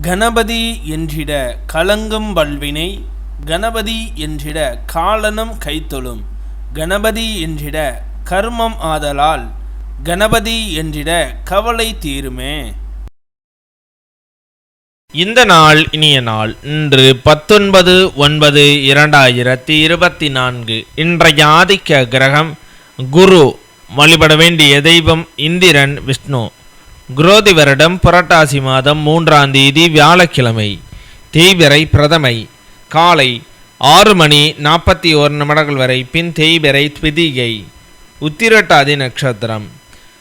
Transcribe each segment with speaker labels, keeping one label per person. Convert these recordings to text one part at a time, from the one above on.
Speaker 1: கணபதி என்றிட கலங்கும் வல்வினை கணபதி என்றிட காலனும் கைத்தொழும் கணபதி என்றிட கர்மம் ஆதலால் கணபதி என்றிட கவலை தீருமே.
Speaker 2: இந்த நாள் இனிய நாள் இன்று பத்தொன்பது ஒன்பது இரண்டாயிரத்தி இருபத்தி நான்கு. இன்றைய ஆதிக்க கிரகம் குரு. வழிபட வேண்டிய தெய்வம் இந்திரன் விஷ்ணு. குரோதி வருடம் புரட்டாசி மாதம் மூன்றாம் தேதி வியாழக்கிழமை. தேய்பிறை பிரதமை. காலை ஆறு மணி நாற்பத்தி ஓரு நிமிடங்கள் வரை பின் தேய்பிறை த்விதிகை உத்திரட்டாதி நட்சத்திரம்.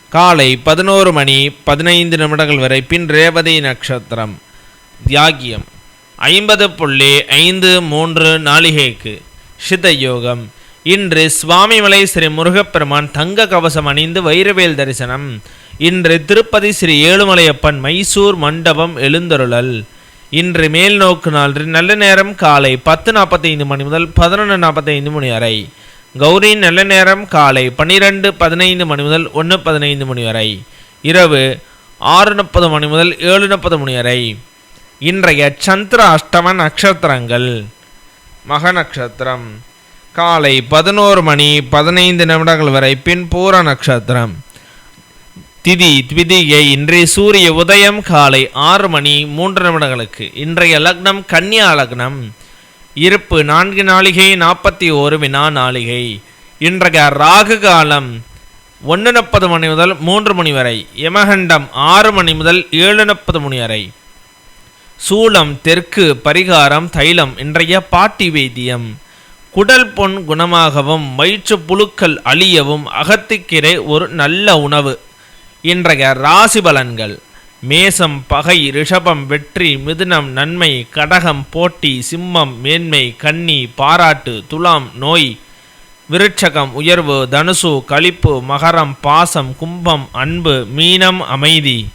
Speaker 2: காலை பதினோரு மணி பதினைந்து நிமிடங்கள் வரை பின் ரேவதி நட்சத்திரம். தியாகியம். ஐம்பது புள்ளி ஐந்து மூன்று நாளிகைக்கு. சித்த யோகம் இன்று சுவாமிமலை ஸ்ரீ முருகப்பெருமான் தங்க கவசம் அணிந்து வைரவேல் தரிசனம். இன்று திருப்பதி ஸ்ரீ ஏழுமலையப்பன் மைசூர் மண்டபம் எழுந்தருளல். இன்று மேல் நோக்கு நாள் நல்ல நேரம் காலை பத்து நாற்பத்தைந்து மணி முதல் பதினொன்று நாற்பத்தைந்து மணி வரை. கௌரி நல்ல நேரம் காலை பன்னிரெண்டு பதினைந்து மணி முதல் ஒன்று பதினைந்து மணி வரை. இரவு ஆறு முப்பது மணி முதல் ஏழு முப்பது மணி வரை. இன்றைய சந்திர அஷ்டம நட்சத்திரங்கள். மக நட்சத்திரம் காலை பதினோரு மணி பதினைந்து நிமிடங்கள் வரை பின் பூர நட்சத்திரம். திதி த்விதிகை இன்றைய சூரிய உதயம் காலை ஆறு மணி மூன்று நிமிடங்களுக்கு. இன்றைய லக்னம் கன்னியா லக்னம். இருப்பு நான்கு நாளிகை நாற்பத்தி ஓரு வினா நாளிகை. இன்றைய ராகு காலம் ஒன்று முப்பது மணி முதல் மூன்று மணி வரை. யமகண்டம் ஆறு மணி முதல் ஏழு முப்பது மணி வரை. சூளம் தெற்கு பரிகாரம் தைலம் இன்றைய பாட்டி வைத்தியம் குடல் பொன் குணமாகவும் வயிற்று புழுக்கள் அழியவும் அகத்திக்கீரை ஒரு நல்ல உணவு. இன்றைய ராசி பலன்கள் மேசம் பகை ரிஷபம் வெற்றி மிதுனம் நன்மை கடகம் போட்டி சிம்மம் மேன்மை கன்னி பாராட்டு துலாம் நோய். விருட்சகம் உயர்வு தனுசு களிப்பு மகரம் பாசம் கும்பம் அன்பு மீனம் அமைதி.